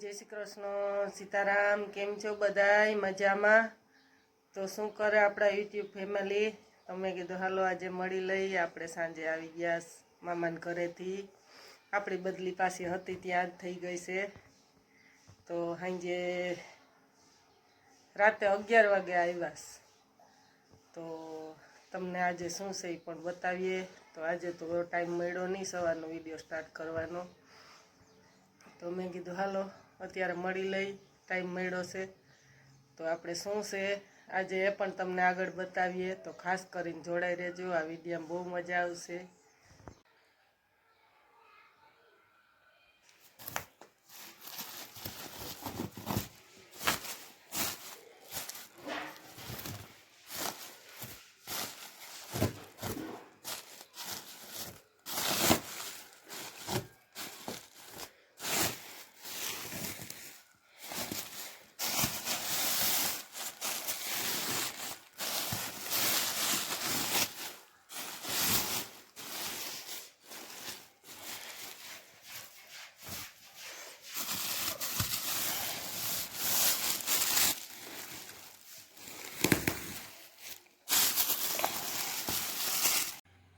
જય શ્રી કૃષ્ણ, સીતારામ, કેમ છો બધાય? મજામાં? તો શું કરે આપણા યુટ્યુબ ફેમિલી? તમે કીધું, હાલો, આજે મળી લઈ આપણે સાંજે આવી ગયા મામાના ઘરેથી. આપણી બદલી પાસે હતી, ત્યાં જ થઈ ગઈ છે. તો સાંજે રાતે અગિયાર વાગે આવ્યા તો તમને આજે શું છે એ પણ બતાવીએ. તો આજે તો ટાઈમ મળ્યો નહીં, સવારનો વીડિયો સ્ટાર્ટ કરવાનો. તો મેં કીધું, હાલો અત્યારે મળી લઈ ટાઈમ મળ્યો છે. તો આપણે શું છે? આજે એ પણ તમને આગળ બતાવીએ. તો ખાસ કરીને જોડાઈ રહેજો. આ વિડીયામાં બહુ મજા આવશે.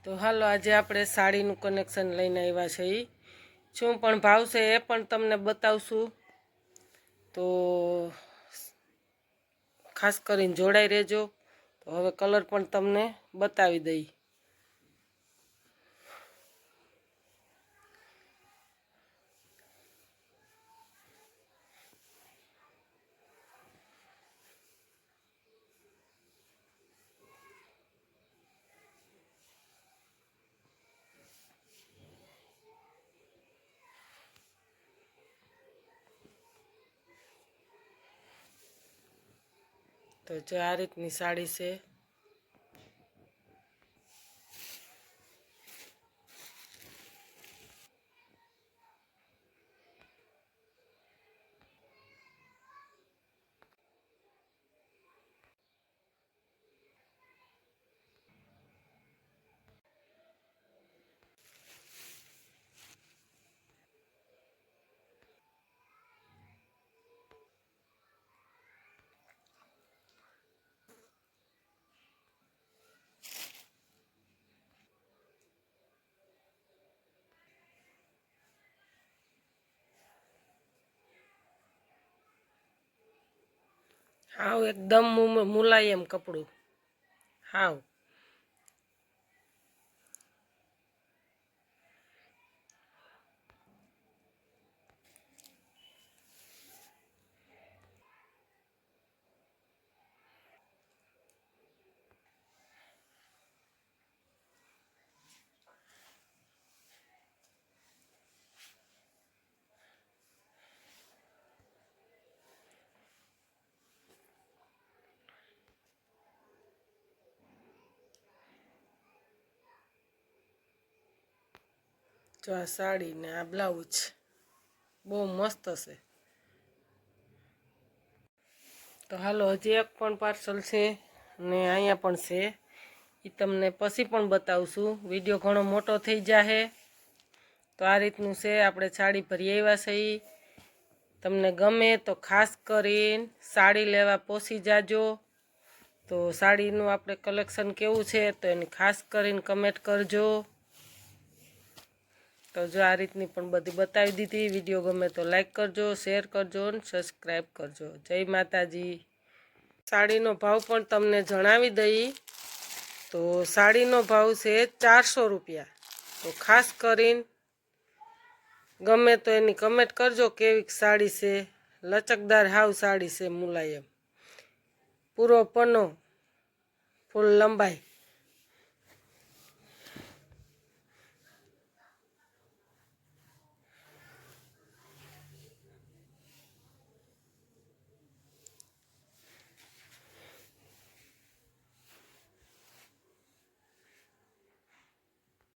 તો હાલો, આજે આપણે સાડીનું કનેક્શન લઈને આવ્યા છે એ શું પણ ભાવશે એ પણ તમને બતાવશું. તો ખાસ કરીને જોડાઈ રહેજો. તો હવે કલર પણ તમને બતાવી દઈ. તો જો આ રીતની સાડી છે હાવ એકદમ મુલાયમ કપડું. હાવ. જો આ સાડી ને આ બ્લાઉઝ બહુ મસ્ત છે. તો હાલો, હજી એક પણ પાર્સલ છે ને અહીંયા પણ છે. એ તમને પછી પણ બતાવશું. વીડિયો ઘણો મોટો થઈ જાહે. તો આ રીતનું છે, આપણે સાડી ભરી આવ્યા છે એ તમને ગમે તો ખાસ કરીને સાડી લેવા પહોંચી જાજો. તો સાડીનું આપણે કલેક્શન કેવું છે, તો એની ખાસ કરીને કમેન્ટ કરજો. તો જો આ રીતની પણ બધી બતાવી દીધી વીડિયો ગમે તો લાઇક કરજો શેર કરજો અને સબસ્ક્રાઈબ કરજો. જય માતાજી. સાડીનો ભાવ પણ તમને જણાવી દઈ. તો સાડીનો ભાવ છે ચારસો રૂપિયા. તો ખાસ કરીને ગમે તો એની કમેન્ટ કરજો કેવી સાડી છે. લચકદાર હાવ સાડી છે મુલાયમ. પૂરો પનો, ફૂલ લંબાઈ.